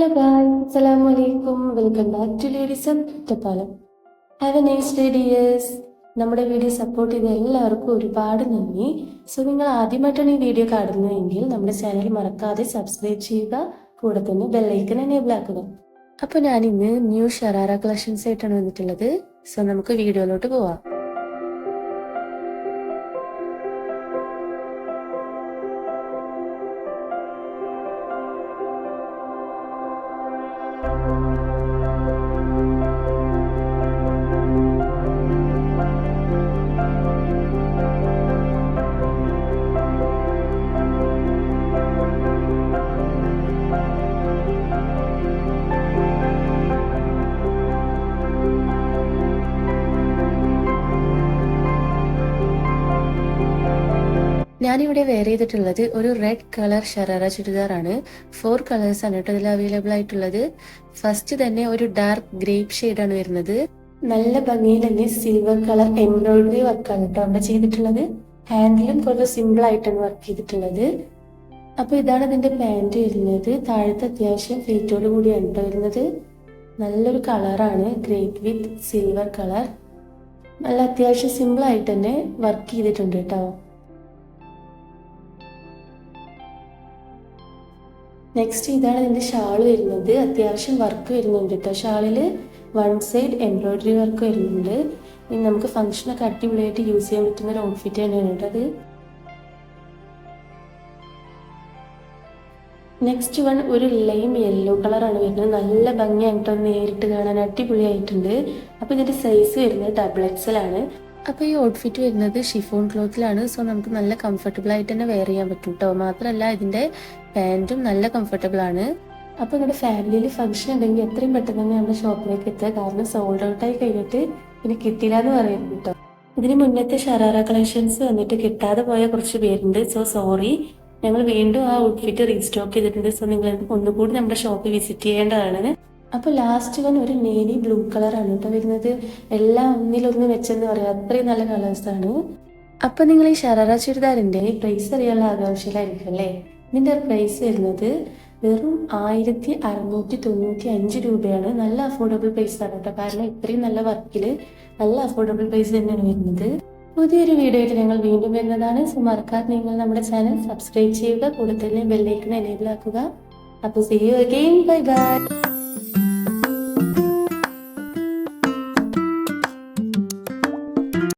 Welcome back to ladies Ottapalam have a nice day dears നമ്മുടെ video support ചെയ്ത എല്ലാവർക്കും ഒരുപാട് നന്ദി. സോ നിങ്ങൾ ആദ്യമായിട്ടാണ് ഈ വീഡിയോ കാണുന്നതെങ്കിൽ നമ്മുടെ ചാനൽ മറക്കാതെ സബ്സ്ക്രൈബ് ചെയ്യുക. കൂടെ തന്നെ ബെല്ലൈക്കൻ എനേബിൾ ആക്കുക. അപ്പോൾ ഞാൻ ഇന്ന് ന്യൂ ഷറാറ കളക്ഷൻസ് ആയിട്ടാണ് വന്നിട്ടുള്ളത്. സോ നമുക്ക് വീഡിയോയിലോട്ട് പോവാം. ഞാനിവിടെ വെയർ ചെയ്തിട്ടുള്ളത് ഒരു റെഡ് കളർ ഷറാറ ചുരിദാറാണ്. ഫോർ കളേഴ്സ് ആണ് കേട്ടോ ഇതിൽ അവൈലബിൾ ആയിട്ടുള്ളത്. ഫസ്റ്റ് തന്നെ ഒരു ഡാർക്ക് ഗ്രേപ്പ് ഷെയ്ഡാണ് വരുന്നത്. നല്ല ഭംഗിയിൽ തന്നെ സിൽവർ കളർ എംബ്രോയിഡറി വർക്ക് ആണ് കേട്ടോ അവിടെ ചെയ്തിട്ടുള്ളത്. ഹാൻഡിലും കുറച്ച് സിമ്പിൾ ആയിട്ടാണ് വർക്ക് ചെയ്തിട്ടുള്ളത്. അപ്പൊ ഇതാണ് ഇതിന്റെ പാന്റ് വരുന്നത്. താഴത്തെ അത്യാവശ്യം ഫീറ്റോട് കൂടിയാണ് കേട്ടോ വരുന്നത്. നല്ലൊരു കളറാണ് ഗ്രേപ്പ് വിത്ത് സിൽവർ കളർ നല്ല അത്യാവശ്യം സിമ്പിൾ ആയിട്ട് തന്നെ വർക്ക് ചെയ്തിട്ടുണ്ട് കേട്ടോ. നെക്സ്റ്റ് ഇതാണ് ഇതിന്റെ ഷാൾ വരുന്നത്. അത്യാവശ്യം വർക്ക് വരുന്നുണ്ട് കേട്ടോ ഷാളിൽ വൺ സൈഡ് എംബ്രോയ്ഡറി വർക്ക് വരുന്നുണ്ട്. ഇനി നമുക്ക് ഫംഗ്ഷനൊക്കെ അടിപൊളിയായിട്ട് യൂസ് ചെയ്യാൻ പറ്റുന്ന ഒരു ഔട്ട്ഫിറ്റ് തന്നെയാണ് കേട്ടോ അത്. നെക്സ്റ്റ് വൺ ഒരു ലൈം യെല്ലോ കളറാണ് വരുന്നത്. നല്ല ഭംഗിയായിട്ടോ നേരിട്ട് കാണാൻ അടിപൊളിയായിട്ടുണ്ട്. അപ്പോൾ ഇതിന്റെ സൈസ് വരുന്നത് ഡബിൾ എക്സൽ ആണ്. അപ്പോൾ ഈ ഔട്ട്ഫിറ്റ് വരുന്നത് ഷിഫോൺ ക്ലോത്തിലാണ് സോ നമുക്ക് നല്ല കംഫർട്ടബിൾ ആയിട്ട് തന്നെ വെയർ ചെയ്യാൻ പറ്റും കേട്ടോ മാത്രമല്ല ഇതിന്റെ പാന്റും നല്ല കംഫർട്ടബിൾ ആണ്. അപ്പോൾ നിങ്ങളുടെ ഫാമിലിയിൽ ഫംഗ്ഷൻ ഉണ്ടെങ്കിൽ എത്രയും പെട്ടെന്ന് തന്നെ നമ്മുടെ ഷോപ്പിലേക്ക് എത്തുക. കാരണം സോൾഡ് ഔട്ട് ആയി കഴിഞ്ഞിട്ട് ഇനി കിട്ടില്ല എന്ന് പറയുന്നത് കേട്ടോ ഇതിന് മുന്നത്തെ ഷറാറ കളക്ഷൻസ് വന്നിട്ട് കിട്ടാതെ പോയ കുറച്ച് പേരുണ്ട്. സോ സോറി ഞങ്ങൾ വീണ്ടും ആ ഔട്ട്ഫിറ്റ് റീസ്റ്റോക്ക് ചെയ്തിട്ടുണ്ട്. സോ നിങ്ങൾ ഒന്നുകൂടി നമ്മുടെ ഷോപ്പ് വിസിറ്റ് ചെയ്യേണ്ടതാണ്. അപ്പോൾ ലാസ്റ്റ് വൺ ഒരു നേവി ബ്ലൂ കളറാണ് കേട്ടോ വരുന്നത്. എല്ലാം ഒന്നിലൊന്ന് വെച്ചെന്ന് പറയാം. അത്രയും നല്ല കളേഴ്സാണ് അപ്പോൾ നിങ്ങൾ ഈ ഷറാറ ചുരിദാറിന്റെ പ്രൈസ് അറിയാനുള്ള ആകാംക്ഷയിലായിരിക്കും അല്ലേ? ഇതിന്റെ പ്രൈസ് വരുന്നത് വെറും ആയിരത്തി അറുന്നൂറ്റി തൊണ്ണൂറ്റി അഞ്ച് രൂപയാണ്. നല്ല അഫോർഡബിൾ പ്രൈസ് ആണ് കേട്ടോ കാരണം ഇത്രയും നല്ല വർക്കിൽ നല്ല അഫോർഡബിൾ പ്രൈസ് തന്നെയാണ് വരുന്നത്. പുതിയൊരു വീഡിയോ ആയിട്ട് ഞങ്ങൾ വീണ്ടും വരുന്നതാണ്. സോ മറക്കാതെ നിങ്ങൾ നമ്മുടെ ചാനൽ സബ്സ്ക്രൈബ് ചെയ്യുക. കൂടുതൽ ബെല്ലൈക്കൺ എനേബിൾ ആക്കുക. അപ്പോൾ see you again bye bye